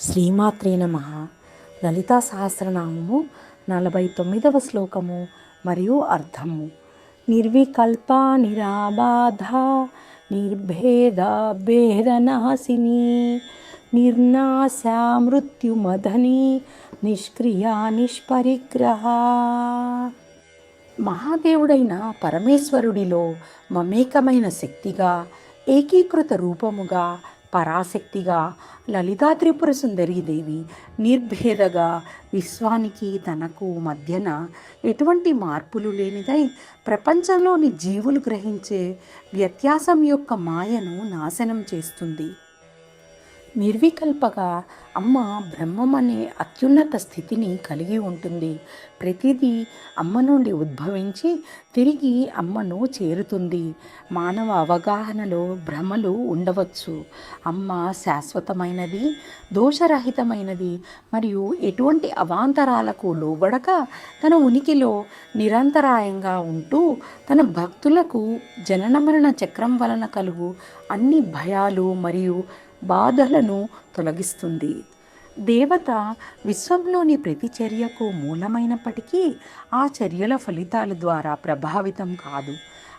శ్రీమాత్రే నమ. లలితా సహస్రనామము నలభై తొమ్మిదవ శ్లోకము మరియు అర్థము. నిర్వికల్ప నిరాబాధ నిర్భేద భేదనాశిని నిర్నాశ మృత్యుమధని నిష్క్రియా నిష్పరిగ్రహ. మహాదేవుడైన పరమేశ్వరుడిలో మమేకమైన శక్తిగా ఏకీకృత రూపముగా పరాశక్తిగా లలితా త్రిపుర సుందరీదేవి నిర్భేదగా విశ్వానికి తనకు మధ్యన ఎటువంటి మార్పులు లేనిదై ప్రపంచంలోని జీవులు గ్రహించే వ్యత్యాసం యొక్క మాయను నాశనం చేస్తుంది. నిర్వికల్పగా అమ్మ బ్రహ్మం అనే అత్యున్నత స్థితిని కలిగి ఉంటుంది. ప్రతిదీ అమ్మ నుండి ఉద్భవించి తిరిగి అమ్మను చేరుతుంది. మానవ అవగాహనలో భ్రమలు ఉండవచ్చు. అమ్మ శాశ్వతమైనది దోషరహితమైనది మరియు ఎటువంటి అవాంతరాలకు లోబడక తన ఉనికిలో నిరంతరాయంగా ఉంటూ తన భక్తులకు జనన మరణ చక్రం వలన కలుగు అన్ని భయాలు మరియు బాధలను తొలగిస్తుంది. దేవత విశ్వంలోని ప్రతి చర్యకు మూలమైనప్పటికీ ఆ చర్యల ఫలితాల ద్వారా ప్రభావితం కాదు.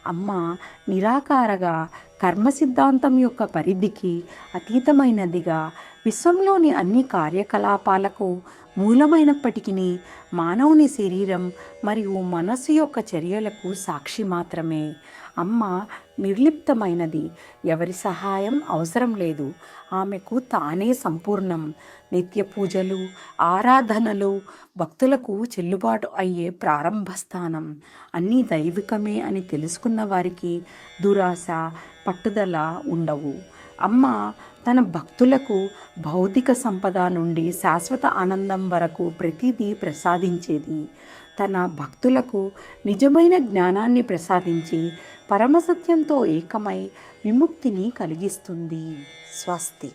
అమ్మ నిరాకారగా కర్మ సిద్ధాంతం యొక్క పరిధికి అతీతమైనదిగా విశ్వంలోని అన్ని కార్యకలాపాలకు మూలమైనప్పటికీ మానవుని శరీరం మరియు మనస్సు యొక్క చర్యలకు సాక్షి మాత్రమే. అమ్మ నిర్లిప్తమైనది. ఎవరి సహాయం అవసరం లేదు. ఆమెకు తానే సంపూర్ణం. నిత్య పూజలు ఆరాధనలు భక్తులకు చెల్లుబాటు అయ్యే ప్రారంభ స్థానం. అన్నీ దైవికమే అని తెలుసుకున్న వారికి దురాశ పట్టుదల ఉండవు. అమ్మ తన భక్తులకు భౌతిక సంపద నుండి శాశ్వత ఆనందం వరకు ప్రతిదీ ప్రసాదించేది. తన భక్తులకు నిజమైన జ్ఞానాన్ని ప్రసాదించి పరమసత్యంతో ఏకమై విముక్తిని కలిగిస్తుంది. స్వస్తి.